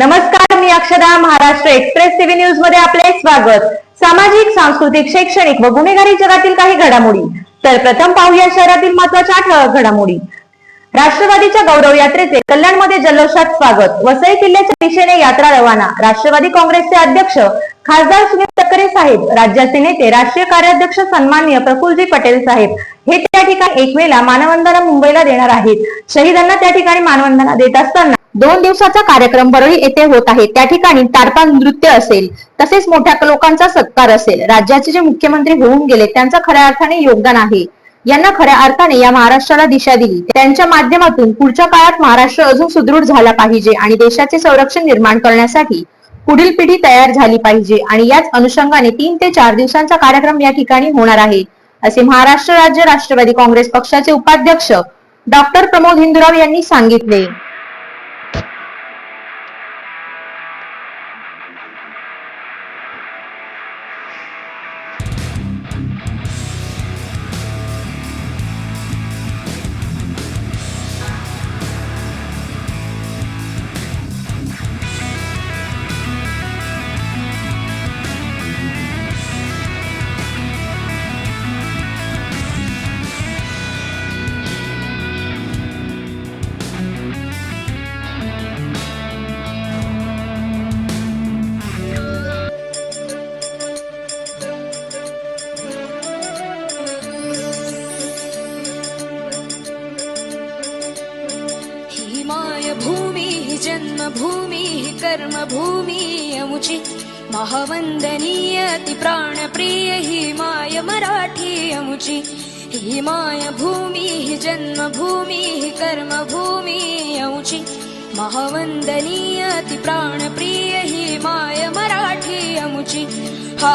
नमस्कार मी अक्षदा Maharashtra express TV न्यूजमध्ये आपले स्वागत. सामाजिक सांस्कृतिक शैक्षणिक व गुन्हेगारी जगातील काही घडामोडी. तर प्रथम पाहूया शहरातील महत्त्वाच्या ठळक घडामोडी. राष्ट्रवादीच्या गौरव यात्रेचे कल्याणमध्ये जल्लोषात स्वागत. वसई किल्ल्याच्या दिशेने यात्रा रवाना. राष्ट्रवादी काँग्रेसचे अध्यक्ष खासदार सुनील तटकरे साहेब राज्याचे नेते राष्ट्रीय कार्याध्यक्ष सन्मान्य प्रफुलजी पटेल साहेब हे त्या ठिकाणी एक वेळेला मानवंदना मुंबईला देणार आहेत. शहीदांना त्या ठिकाणी मानवंदना देत असताना दोन दिवसाचा कार्यक्रम बरळी येथे होत आहे. त्या ठिकाणी तारपा नृत्य असेल तसेच मोठ्या लोकांचा सत्कार असेल राज्याचे जे मुख्यमंत्री होऊन गेले त्यांचा खऱ्या अर्थाने योगदान आहे. यांना खऱ्या अर्थाने या महाराष्ट्राला दिशा दिली. त्यांच्या माध्यमातून पुढच्या काळात महाराष्ट्र अजून सुदृढ झाला पाहिजे आणि देशाचे संरक्षण निर्माण करण्यासाठी पुढील पिढी तयार झाली पाहिजे. आणि याच अनुषंगाने तीन ते चार दिवसांचा कार्यक्रम या ठिकाणी होणार आहे. असे महाराष्ट्र राज्य राष्ट्रवादी काँग्रेस पक्षाचे उपाध्यक्ष डॉक्टर प्रमोद हिंदुराव यांनी सांगितले. भूमी जन्मभूमी ही कर्मभूमी अमुची ही माय भूमी जन्मभूमी ही कर्मभूमी अमुची महावंदनीय ती प्राणप्रिय ही माय मराठी अमुची हा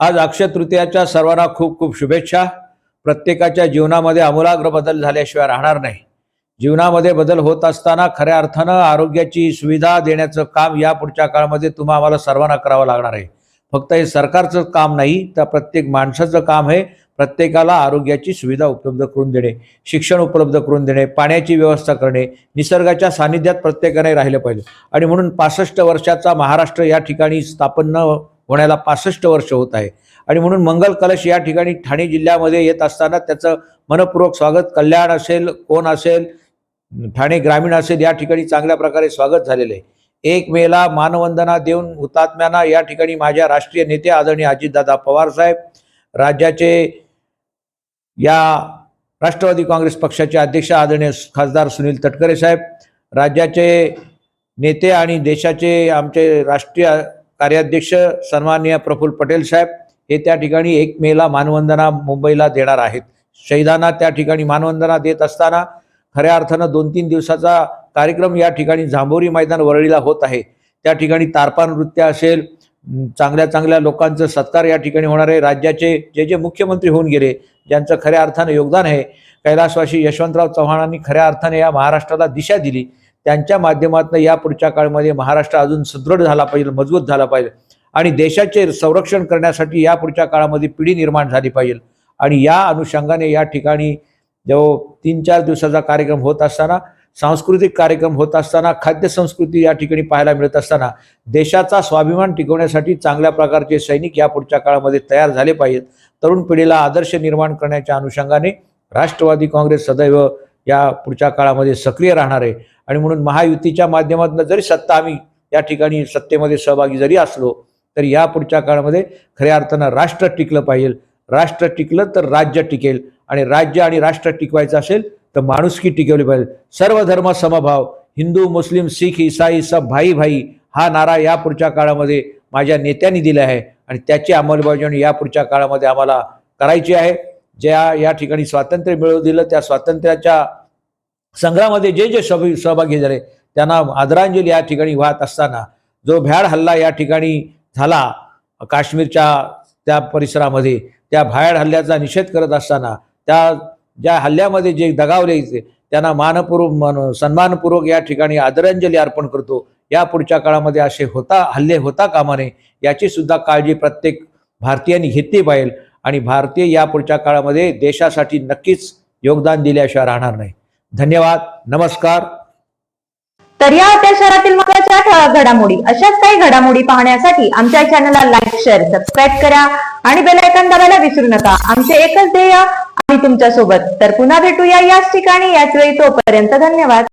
आज अक्षय तृतीयाच्या सर्वांना खूप खूप शुभेच्छा. प्रत्येकाच्या जीवनामध्ये आमूलाग्र बदल झाल्याशिवाय राहणार नाही. जीवनामध्ये बदल होत असताना खऱ्या अर्थानं आरोग्याची सुविधा देण्याचं काम या पुढच्या काळामध्ये तुम्हा आम्हाला सर्वांना करावं लागणार आहे. फक्त हे सरकारचं काम नाही तर प्रत्येक माणसाचं काम आहे प्रत्येकाला आरोग्याची सुविधा उपलब्ध करून देणे शिक्षण उपलब्ध करून देणे पाण्याची व्यवस्था करणे निसर्गाच्या सानिध्यात प्रत्येकाने राहिलं पाहिजे. आणि म्हणून पासष्ट वर्षाचा महाराष्ट्र या ठिकाणी स्थापन होण्याला पासष्ट वर्ष होत आहे. आणि म्हणून मंगल कलश या ठिकाणी ठाणे जिल्ह्यामध्ये येत असताना त्याचं मनपूर्वक स्वागत. कल्याण असेल कोण असेल ठाणे ग्रामीण असेल या ठिकाणी चांगल्या प्रकारे स्वागत झालेलं आहे. एक मेला मानवंदना देऊन हुतात्म्यांना या ठिकाणी माझ्या राष्ट्रीय नेते आदरणीय अजितदादा पवार साहेब राज्याचे या राष्ट्रवादी काँग्रेस पक्षाचे अध्यक्ष आदरणीय खासदार सुनील तटकरे साहेब राज्याचे नेते आणि देशाचे आमचे राष्ट्रीय कार्याध्यक्ष सन्माननीय प्रफुल्ल पटेल साहेब हे त्या ठिकाणी एक मेला मानवंदना मुंबईला देणार आहेत. शहीदांना त्या ठिकाणी मानवंदना देत असताना खऱ्या अर्थानं दोन तीन दिवसाचा कार्यक्रम या ठिकाणी जांभोरी मैदान वरळीला होत आहे. त्या ठिकाणी तारपा नृत्य असेल चांगल्या चांगल्या लोकांचं सत्कार या ठिकाणी होणार आहे. राज्याचे जे जे मुख्यमंत्री होऊन गेले ज्यांचं खऱ्या अर्थानं योगदान आहे कैलासवासी यशवंतराव चव्हाणांनी खऱ्या अर्थाने या महाराष्ट्राला दिशा दिली. त्यांच्या माध्यमातून या पुढच्या काळामध्ये महाराष्ट्र अजून सुदृढ झाला पाहिजे मजबूत झाला पाहिजे. आणि देशाचे संरक्षण करण्यासाठी या पुढच्या काळामध्ये पिढी निर्माण झाली पाहिजे. आणि या अनुषंगाने या ठिकाणी जो तीन चार दिवसाचा कार्यक्रम होत असताना सांस्कृतिक कार्यक्रम होत असताना खाद्य संस्कृती या ठिकाणी पाहायला मिळत असताना देशाचा स्वाभिमान टिकवण्यासाठी चांगल्या प्रकारचे सैनिक या पुढच्या काळामध्ये तयार झाले पाहिजेत. तरुण पिढीला आदर्श निर्माण करण्याच्या अनुषंगाने राष्ट्रवादी काँग्रेस सदैव या पुढच्या काळामध्ये सक्रिय राहणार. आहे आणि म्हणून महायुतीच्या माध्यमातून जरी सत्ता आम्ही या ठिकाणी सत्तेमध्ये सहभागी जरी असलो तरी या पुढच्या काळामध्ये खऱ्या अर्थानं राष्ट्र टिकलं पाहिजे. राष्ट्र टिकलं तर राज्य टिकेल. आणि राज्य आणि राष्ट्र टिकवायचं असेल तर माणुसकी टिकवली पाहिजे. सर्व धर्म समभाव हिंदू मुस्लिम शीख इसाई सब भाई भाई हा नारा या पुढच्या काळामध्ये माझ्या नेत्यांनी दिला आहे. आणि त्याची अंमलबजावणी या पुढच्या काळामध्ये आम्हाला करायची आहे. ज्या या ठिकाणी स्वातंत्र्य मिळवून दिलं त्या स्वातंत्र्याच्या संग्रामध्ये जे जे सभ सहभागी झाले त्यांना आदरांजली या ठिकाणी वाहत असताना जो भ्याड हल्ला या ठिकाणी झाला काश्मीरच्या त्या परिसरामध्ये त्या भ्याड हल्ल्याचा निषेध करत असताना त्या ज्या हल्ल्यामध्ये जे दगावले ते त्यांना मानपूर्व मन सन्मानपूर्वक या ठिकाणी आदरांजली अर्पण करतो. या पुढच्या काळामध्ये असे होता हल्ले होता कामा नये याची सुद्धा काळजी प्रत्येक भारतीयांनी घेतली पाहिजे. आणि भारतीय या पुढच्या काळामध्ये देशासाठी नक्कीच योगदान दिल्याशिवाय राहणार नाही. धन्यवाद. नमस्कार. तर या होत्या शहरातील महत्त्वाच्या ठळक घडामोडी अशाच काही घडामोडी पाहण्यासाठी आमच्या चॅनलला लाईक शेअर सबस्क्राईब करा आणि बेलायकन दाबायला विसरू नका. आमचे एकच ध्येय आम्ही तुमच्यासोबत तर पुन्हा भेटूया याच ठिकाणी याच वेळी तोपर्यंत धन्यवाद.